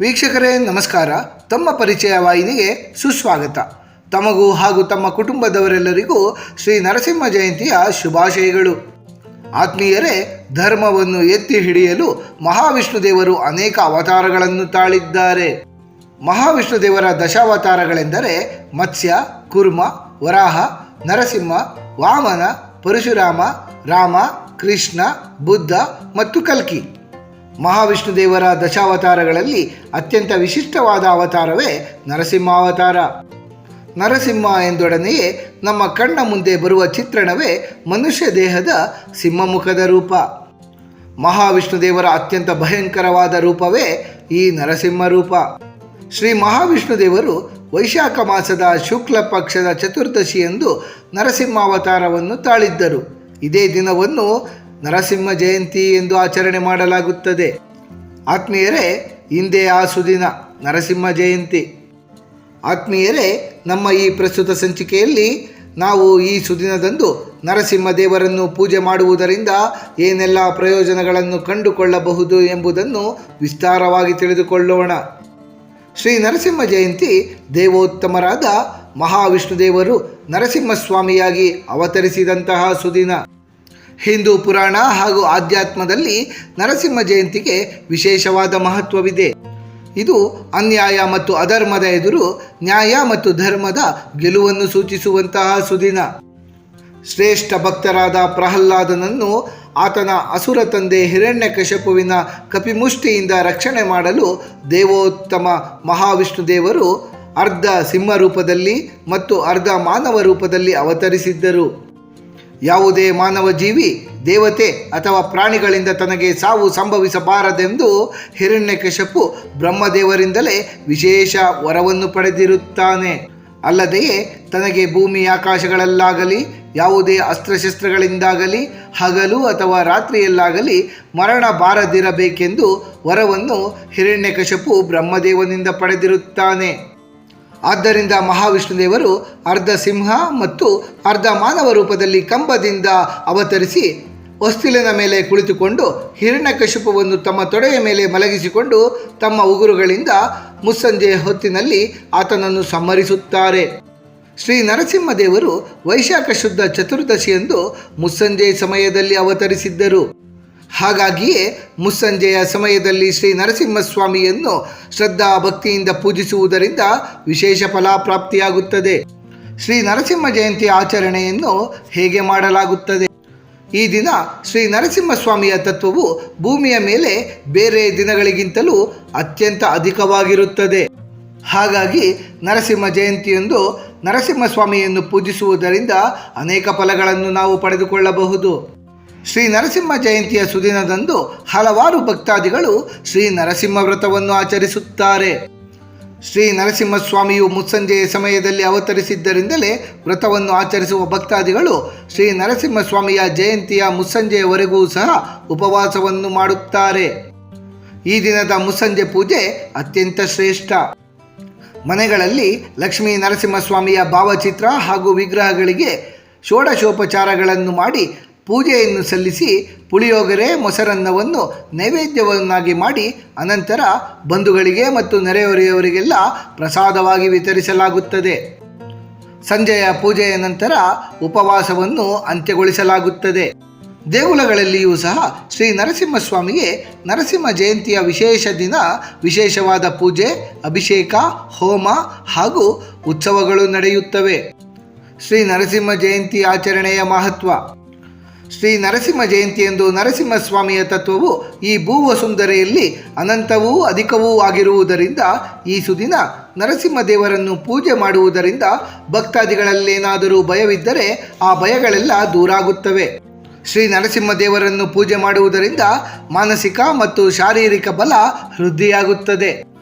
ವೀಕ್ಷಕರೇ, ನಮಸ್ಕಾರ. ತಮ್ಮ ಪರಿಚಯ ವಾಹಿನಿಗೆ ಸುಸ್ವಾಗತ. ತಮಗೂ ಹಾಗೂ ತಮ್ಮ ಕುಟುಂಬದವರೆಲ್ಲರಿಗೂ ಶ್ರೀ ನರಸಿಂಹ ಜಯಂತಿಯ ಶುಭಾಶಯಗಳು. ಆತ್ಮೀಯರೇ, ಧರ್ಮವನ್ನು ಎತ್ತಿ ಹಿಡಿಯಲು ಮಹಾವಿಷ್ಣು ದೇವರು ಅನೇಕ ಅವತಾರಗಳನ್ನು ತಾಳಿದ್ದಾರೆ. ಮಹಾವಿಷ್ಣು ದೇವರ ದಶಾವತಾರಗಳೆಂದರೆ ಮತ್ಸ್ಯ, ಕುರ್ಮ, ವರಾಹ, ನರಸಿಂಹ, ವಾಮನ, ಪರಶುರಾಮ, ರಾಮ, ಕೃಷ್ಣ, ಬುದ್ಧ ಮತ್ತು ಕಲ್ಕಿ. ಮಹಾವಿಷ್ಣು ದೇವರ ದಶಾವತಾರಗಳಲ್ಲಿ ಅತ್ಯಂತ ವಿಶಿಷ್ಟವಾದ ಅವತಾರವೇ ನರಸಿಂಹಾವತಾರ. ನರಸಿಂಹ ಎಂದೊಡನೆಯೇ ನಮ್ಮ ಕಣ್ಣ ಮುಂದೆ ಬರುವ ಚಿತ್ರಣವೇ ಮನುಷ್ಯ ದೇಹದ ಸಿಂಹಮುಖದ ರೂಪ. ಮಹಾವಿಷ್ಣು ದೇವರ ಅತ್ಯಂತ ಭಯಂಕರವಾದ ರೂಪವೇ ಈ ನರಸಿಂಹ ರೂಪ. ಶ್ರೀ ಮಹಾವಿಷ್ಣು ದೇವರು ವೈಶಾಖ ಮಾಸದ ಶುಕ್ಲ ಪಕ್ಷದ ಚತುರ್ದಶಿಯಂದು ನರಸಿಂಹಾವತಾರವನ್ನು ತಾಳಿದ್ದರು. ಇದೇ ದಿನವನ್ನು ನರಸಿಂಹ ಜಯಂತಿ ಎಂದು ಆಚರಣೆ ಮಾಡಲಾಗುತ್ತದೆ. ಆತ್ಮೀಯರೇ, ಹಿಂದೆ ಆ ಸುದಿನ, ನರಸಿಂಹ ಜಯಂತಿ. ಆತ್ಮೀಯರೇ, ನಮ್ಮ ಈ ಪ್ರಸ್ತುತ ಸಂಚಿಕೆಯಲ್ಲಿ ನಾವು ಈ ಸುದಿನದಂದು ನರಸಿಂಹ ದೇವರನ್ನು ಪೂಜೆ ಮಾಡುವುದರಿಂದ ಏನೆಲ್ಲ ಪ್ರಯೋಜನಗಳನ್ನು ಕಂಡುಕೊಳ್ಳಬಹುದು ಎಂಬುದನ್ನು ವಿಸ್ತಾರವಾಗಿ ತಿಳಿದುಕೊಳ್ಳೋಣ. ಶ್ರೀ ನರಸಿಂಹ ಜಯಂತಿ ದೇವೋತ್ತಮರಾದ ಮಹಾವಿಷ್ಣುದೇವರು ನರಸಿಂಹಸ್ವಾಮಿಯಾಗಿ ಅವತರಿಸಿದಂತಹ ಸುದಿನ. ಹಿಂದೂ ಪುರಾಣ ಹಾಗೂ ಆಧ್ಯಾತ್ಮದಲ್ಲಿ ನರಸಿಂಹ ಜಯಂತಿಗೆ ವಿಶೇಷವಾದ ಮಹತ್ವವಿದೆ. ಇದು ಅನ್ಯಾಯ ಮತ್ತು ಅಧರ್ಮದ ಎದುರು ನ್ಯಾಯ ಮತ್ತು ಧರ್ಮದ ಗೆಲುವನ್ನು ಸೂಚಿಸುವಂತಹ ಸುದಿನ. ಶ್ರೇಷ್ಠ ಭಕ್ತರಾದ ಪ್ರಹ್ಲಾದನನ್ನು ಆತನ ಅಸುರ ತಂದೆ ಹಿರಣ್ಯಕಶಪುವಿನ ಕಪಿಮುಷ್ಟಿಯಿಂದ ರಕ್ಷಣೆ ಮಾಡಲು ದೇವೋತ್ತಮ ಮಹಾವಿಷ್ಣು ದೇವರು ಅರ್ಧ ಸಿಂಹ ರೂಪದಲ್ಲಿ ಮತ್ತು ಅರ್ಧ ಮಾನವ ರೂಪದಲ್ಲಿ ಅವತರಿಸಿದ್ದರು. ಯಾವುದೇ ಮಾನವ ಜೀವಿ, ದೇವತೆ ಅಥವಾ ಪ್ರಾಣಿಗಳಿಂದ ತನಗೆ ಸಾವು ಸಂಭವಿಸಬಾರದೆಂದು ಹಿರಣ್ಯಕಶಪು ಬ್ರಹ್ಮದೇವರಿಂದಲೇ ವಿಶೇಷ ವರವನ್ನು ಪಡೆದಿರುತ್ತಾನೆ. ಅಲ್ಲದೆಯೇ, ತನಗೆ ಭೂಮಿ ಆಕಾಶಗಳಲ್ಲಾಗಲಿ, ಯಾವುದೇ ಅಸ್ತ್ರಶಸ್ತ್ರಗಳಿಂದಾಗಲಿ, ಹಗಲು ಅಥವಾ ರಾತ್ರಿಯಲ್ಲಾಗಲಿ ಮರಣ ಬಾರದಿರಬೇಕೆಂದು ವರವನ್ನು ಹಿರಣ್ಯಕಶಪು ಬ್ರಹ್ಮದೇವನಿಂದ ಪಡೆದಿರುತ್ತಾನೆ. ಆದ್ದರಿಂದ ಮಹಾವಿಷ್ಣು ದೇವರು ಅರ್ಧ ಸಿಂಹ ಮತ್ತು ಅರ್ಧ ಮಾನವ ರೂಪದಲ್ಲಿ ಕಂಬದಿಂದ ಅವತರಿಸಿ ಹೊಸ್ತಿಲಿನ ಮೇಲೆ ಕುಳಿತುಕೊಂಡು ಹಿರಣ್ಯಕಶಿಪವನ್ನು ತಮ್ಮ ತೊಡೆಯ ಮೇಲೆ ಮಲಗಿಸಿಕೊಂಡು ತಮ್ಮ ಉಗುರುಗಳಿಂದ ಮುಸ್ಸಂಜೆ ಹೊತ್ತಿನಲ್ಲಿ ಆತನನ್ನು ಸಂಹರಿಸುತ್ತಾರೆ. ಶ್ರೀ ನರಸಿಂಹದೇವರು ವೈಶಾಖ ಶುದ್ಧ ಚತುರ್ದಶಿಯಂದು ಮುಸ್ಸಂಜೆ ಸಮಯದಲ್ಲಿ ಅವತರಿಸಿದ್ದರು. ಹಾಗಾಗಿಯೇ ಮುಸ್ಸಂಜೆಯ ಸಮಯದಲ್ಲಿ ಶ್ರೀ ನರಸಿಂಹಸ್ವಾಮಿಯನ್ನು ಶ್ರದ್ಧಾ ಭಕ್ತಿಯಿಂದ ಪೂಜಿಸುವುದರಿಂದ ವಿಶೇಷ ಫಲ ಪ್ರಾಪ್ತಿಯಾಗುತ್ತದೆ. ಶ್ರೀ ನರಸಿಂಹ ಜಯಂತಿ ಆಚರಣೆಯನ್ನು ಹೇಗೆ ಮಾಡಲಾಗುತ್ತದೆ? ಈ ದಿನ ಶ್ರೀ ನರಸಿಂಹಸ್ವಾಮಿಯ ತತ್ವವು ಭೂಮಿಯ ಮೇಲೆ ಬೇರೆ ದಿನಗಳಿಗಿಂತಲೂ ಅತ್ಯಂತ ಅಧಿಕವಾಗಿರುತ್ತದೆ. ಹಾಗಾಗಿ ನರಸಿಂಹ ಜಯಂತಿಯಂದು ನರಸಿಂಹಸ್ವಾಮಿಯನ್ನು ಪೂಜಿಸುವುದರಿಂದ ಅನೇಕ ಫಲಗಳನ್ನು ನಾವು ಪಡೆದುಕೊಳ್ಳಬಹುದು. ಶ್ರೀ ನರಸಿಂಹ ಜಯಂತಿಯ ಸುದಿನದಂದು ಹಲವಾರು ಭಕ್ತಾದಿಗಳು ಶ್ರೀ ನರಸಿಂಹ ವ್ರತವನ್ನು ಆಚರಿಸುತ್ತಾರೆ. ಶ್ರೀ ನರಸಿಂಹ ಸ್ವಾಮಿಯು ಮುಸ್ಸಂಜೆಯ ಸಮಯದಲ್ಲಿ ಅವತರಿಸಿದ್ದರಿಂದಲೇ ವ್ರತವನ್ನು ಆಚರಿಸುವ ಭಕ್ತಾದಿಗಳು ಶ್ರೀ ನರಸಿಂಹ ಸ್ವಾಮಿಯ ಜಯಂತಿಯ ಮುಸ್ಸಂಜೆಯವರೆಗೂ ಸಹ ಉಪವಾಸವನ್ನು ಮಾಡುತ್ತಾರೆ. ಈ ದಿನದ ಮುಸ್ಸಂಜೆ ಪೂಜೆ ಅತ್ಯಂತ ಶ್ರೇಷ್ಠ. ಮನೆಗಳಲ್ಲಿ ಲಕ್ಷ್ಮೀ ನರಸಿಂಹಸ್ವಾಮಿಯ ಭಾವಚಿತ್ರ ಹಾಗೂ ವಿಗ್ರಹಗಳಿಗೆ ಷೋಡಶೋಪಚಾರಗಳನ್ನು ಮಾಡಿ ಪೂಜೆಯನ್ನು ಸಲ್ಲಿಸಿ ಪುಳಿಯೋಗರೆ, ಮೊಸರನ್ನವನ್ನು ನೈವೇದ್ಯವನ್ನಾಗಿ ಮಾಡಿ ಅನಂತರ ಬಂಧುಗಳಿಗೆ ಮತ್ತು ನೆರೆಹೊರೆಯವರಿಗೆಲ್ಲ ಪ್ರಸಾದವಾಗಿ ವಿತರಿಸಲಾಗುತ್ತದೆ. ಸಂಜೆಯ ಪೂಜೆಯ ನಂತರ ಉಪವಾಸವನ್ನು ಅಂತ್ಯಗೊಳಿಸಲಾಗುತ್ತದೆ. ದೇಗುಲಗಳಲ್ಲಿಯೂ ಸಹ ಶ್ರೀ ನರಸಿಂಹಸ್ವಾಮಿಗೆ ನರಸಿಂಹ ಜಯಂತಿಯ ವಿಶೇಷ ದಿನ, ವಿಶೇಷವಾದ ಪೂಜೆ, ಅಭಿಷೇಕ, ಹೋಮ ಹಾಗೂ ಉತ್ಸವಗಳು ನಡೆಯುತ್ತವೆ. ಶ್ರೀ ನರಸಿಂಹ ಜಯಂತಿ ಆಚರಣೆಯ ಮಹತ್ವ. ಶ್ರೀ ನರಸಿಂಹ ಜಯಂತಿಯಂದು ನರಸಿಂಹಸ್ವಾಮಿಯ ತತ್ವವು ಈ ಭೂವಸುಂದರೆಯಲ್ಲಿ ಅನಂತವೂ ಅಧಿಕವೂ ಆಗಿರುವುದರಿಂದ ಈ ಸುದಿನ ನರಸಿಂಹ ದೇವರನ್ನು ಪೂಜೆ ಮಾಡುವುದರಿಂದ ಭಕ್ತಾದಿಗಳಲ್ಲೇನಾದರೂ ಭಯವಿದ್ದರೆ ಆ ಭಯಗಳೆಲ್ಲ ದೂರಾಗುತ್ತವೆ. ಶ್ರೀ ನರಸಿಂಹ ದೇವರನ್ನು ಪೂಜೆ ಮಾಡುವುದರಿಂದ ಮಾನಸಿಕ ಮತ್ತು ಶಾರೀರಿಕ ಬಲ ವೃದ್ಧಿಯಾಗುತ್ತದೆ.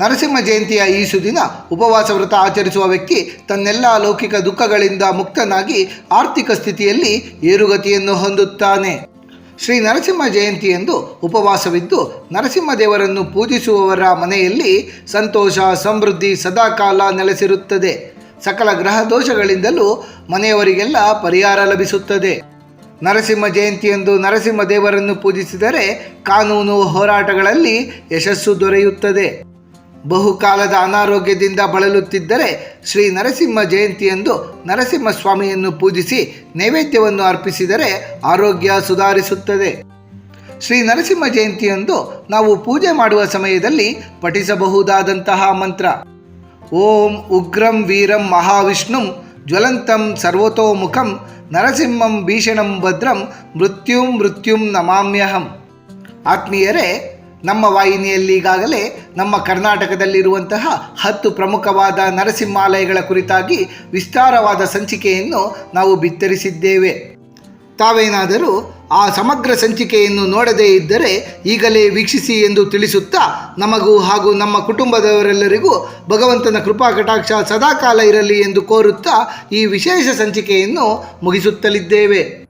ನರಸಿಂಹ ಜಯಂತಿಯ ಈ ಸುದಿನ ಉಪವಾಸ ವ್ರತ ಆಚರಿಸುವ ವ್ಯಕ್ತಿ ತನ್ನೆಲ್ಲ ಲೌಕಿಕ ದುಃಖಗಳಿಂದ ಮುಕ್ತನಾಗಿ ಆರ್ಥಿಕ ಸ್ಥಿತಿಯಲ್ಲಿ ಏರುಗತಿಯನ್ನು ಹೊಂದುತ್ತಾನೆ. ಶ್ರೀ ನರಸಿಂಹ ಜಯಂತಿಯಂದು ಉಪವಾಸವಿದ್ದು ನರಸಿಂಹದೇವರನ್ನು ಪೂಜಿಸುವವರ ಮನೆಯಲ್ಲಿ ಸಂತೋಷ, ಸಮೃದ್ಧಿ ಸದಾಕಾಲ ನೆಲೆಸಿರುತ್ತದೆ. ಸಕಲ ಗ್ರಹ ದೋಷಗಳಿಂದಲೂ ಮನೆಯವರಿಗೆಲ್ಲ ಪರಿಹಾರ ಲಭಿಸುತ್ತದೆ. ನರಸಿಂಹ ಜಯಂತಿಯಂದು ನರಸಿಂಹ ದೇವರನ್ನು ಪೂಜಿಸಿದರೆ ಕಾನೂನು ಹೋರಾಟಗಳಲ್ಲಿ ಯಶಸ್ಸು ದೊರೆಯುತ್ತದೆ. ಬಹುಕಾಲದ ಅನಾರೋಗ್ಯದಿಂದ ಬಳಲುತ್ತಿದ್ದರೆ ಶ್ರೀ ನರಸಿಂಹ ಜಯಂತಿಯಂದು ನರಸಿಂಹಸ್ವಾಮಿಯನ್ನು ಪೂಜಿಸಿ ನೈವೇದ್ಯವನ್ನು ಅರ್ಪಿಸಿದರೆ ಆರೋಗ್ಯ ಸುಧಾರಿಸುತ್ತದೆ. ಶ್ರೀ ನರಸಿಂಹ ಜಯಂತಿಯಂದು ನಾವು ಪೂಜೆ ಮಾಡುವ ಸಮಯದಲ್ಲಿ ಪಠಿಸಬಹುದಾದಂತಹ ಮಂತ್ರ. ಓಂ ಉಗ್ರಂ ವೀರಂ ಮಹಾವಿಷ್ಣುಂ ಜ್ವಲಂತಂ ಸರ್ವತೋಮುಖಂ ನರಸಿಂಹಂ ಭೀಷಣಂ ಭದ್ರಂ ಮೃತ್ಯುಂ ಮೃತ್ಯುಂ ನಮಾಮ್ಯಹಂ. ಆತ್ಮೀಯರೇ ನಮ್ಮ ವಾಹಿನಿಯಲ್ಲಿ ಈಗಾಗಲೇ ನಮ್ಮ ಕರ್ನಾಟಕದಲ್ಲಿರುವಂತಹ ಹತ್ತು ಪ್ರಮುಖವಾದ ನರಸಿಂಹಾಲಯಗಳ ಕುರಿತಾಗಿ ವಿಸ್ತಾರವಾದ ಸಂಚಿಕೆಯನ್ನು ನಾವು ಬಿತ್ತರಿಸಿದ್ದೇವೆ. ತಾವೇನಾದರೂ ಆ ಸಮಗ್ರ ಸಂಚಿಕೆಯನ್ನು ನೋಡದೇ ಇದ್ದರೆ ಈಗಲೇ ವೀಕ್ಷಿಸಿ ಎಂದು ತಿಳಿಸುತ್ತಾ ನಮಗೂ ಹಾಗೂ ನಮ್ಮ ಕುಟುಂಬದವರೆಲ್ಲರಿಗೂ ಭಗವಂತನ ಕೃಪಾ ಕಟಾಕ್ಷ ಸದಾಕಾಲ ಇರಲಿ ಎಂದು ಕೋರುತ್ತಾ ಈ ವಿಶೇಷ ಸಂಚಿಕೆಯನ್ನು ಮುಗಿಸುತ್ತಲಿದ್ದೇವೆ.